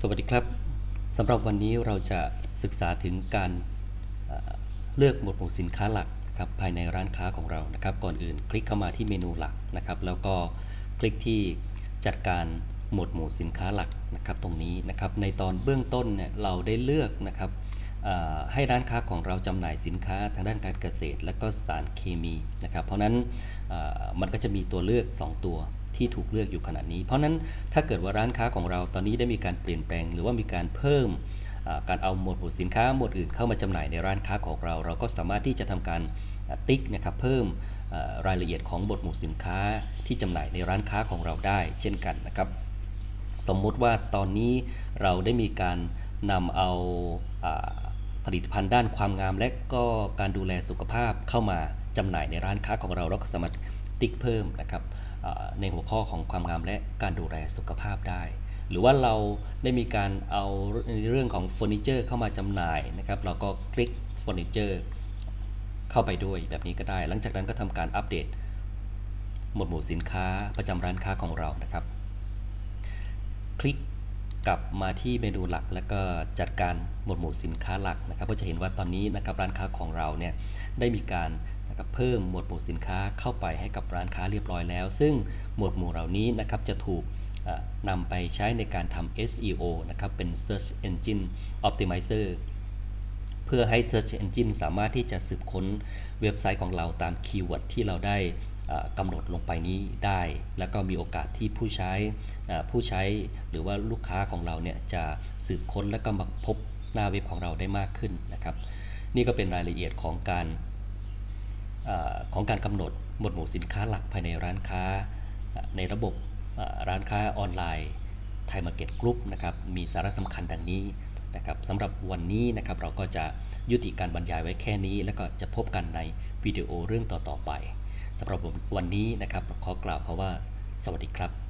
สวัสดีครับสำหรับวันนี้เราจะศึกษาถึงการเลือกหมวดหมู่สินค้าหลักครับภายในร้านค้าของเรานะครับ ก่อนอื่นคลิกเข้ามาที่เมนูหลักนะครับ แล้วก็คลิกที่จัดการหมวดหมู่สินค้าหลักนะครับตรงนี้นะครับในตอนเบื้องต้นเนี่ยเราได้เลือกนะครับให้ร้านค้าของเราจำหน่ายสินค้าทางด้านการเกษตร และก็สารเคมีนะครับ เพราะฉะนั้นมันก็จะมีตัวเลือก 2 ตัว ที่ถูกเลือกอยู่ขณะนี้ เพราะนั้นถ้าเกิดว่าร้านค้าของเราตอนนี้ได้มีการเปลี่ยนแปลง หรือว่ามีการเพิ่มการเอาหมวดหมู่สินค้าหมวดอื่นเข้ามาจำหน่ายในร้านค้าของเรา เราก็สามารถที่จะทำการติ๊กนะครับเพิ่มรายละเอียดของหมวดหมู่สินค้าที่จำหน่ายในร้านค้าของเราได้ เช่นกันนะครับ สมมุติว่าตอนนี้เราได้มีการนำเอาอผลิตภัณฑ์ด้านความงาม และก็การดูแลสุขภาพเข้ามาจำหน่ายในร้านค้าของเราเราก็สามารถติ๊กเพิ่มนะครับ ในหัวข้อของความงามและการดูแลสุขภาพได้ หรือว่าเราได้มีการเอาในเรื่องของเฟอร์นิเจอร์เข้ามาจำหน่ายนะครับ เราก็คลิกเฟอร์นิเจอร์เข้าไปด้วยแบบนี้ก็ได้ หลังจากนั้นก็ทำการอัปเดต หมวดหมู่สินค้าประจำร้านค้าของเรานะครับ คลิกกลับมาที่เมนูหลัก แล้วก็จัดการหมวดหมู่สินค้าหลักนะครับ ก็จะเห็นว่าตอนนี้นะครับร้านค้าของเราเนี่ยได้มีการ นะครับเพิ่มหมวดหมู่สินค้าเข้าไปให้กับร้านค้าเรียบร้อยแล้ว ซึ่งหมวดหมู่เหล่านี้นะครับจะถูกนำไปใช้ในการทำ SEO นะครับเป็น Search Engine Optimizer เพื่อให้ Search Engine สามารถที่จะสืบค้นเว็บไซต์ของเราตามคีย์เวิร์ดที่เราได้กำหนดลงไปนี้ได้ แล้วก็มีโอกาสที่ผู้ใช้ผู้ใช้หรือว่าลูกค้าของเราเนี่ยจะสืบค้นแล้วก็มาพบหน้าเว็บของเราได้มากขึ้นนะครับ นี่ก็เป็นรายละเอียดของการ ของการกำหนดหมวดหมู่สินค้าหลักภายในร้านค้า ในระบบร้านค้าออนไลน์ไทยมาร์เก็ตกรุ๊ปนะครับมีสาระสำคัญดังนี้นะครับสำหรับวันนี้นะครับเราก็จะยุติการบรรยายไว้แค่นี้ แล้วก็จะพบกันในวิดีโอเรื่องต่อๆไปสำหรับวันนี้นะครับขอกล่าวเพราะว่า สวัสดีครับ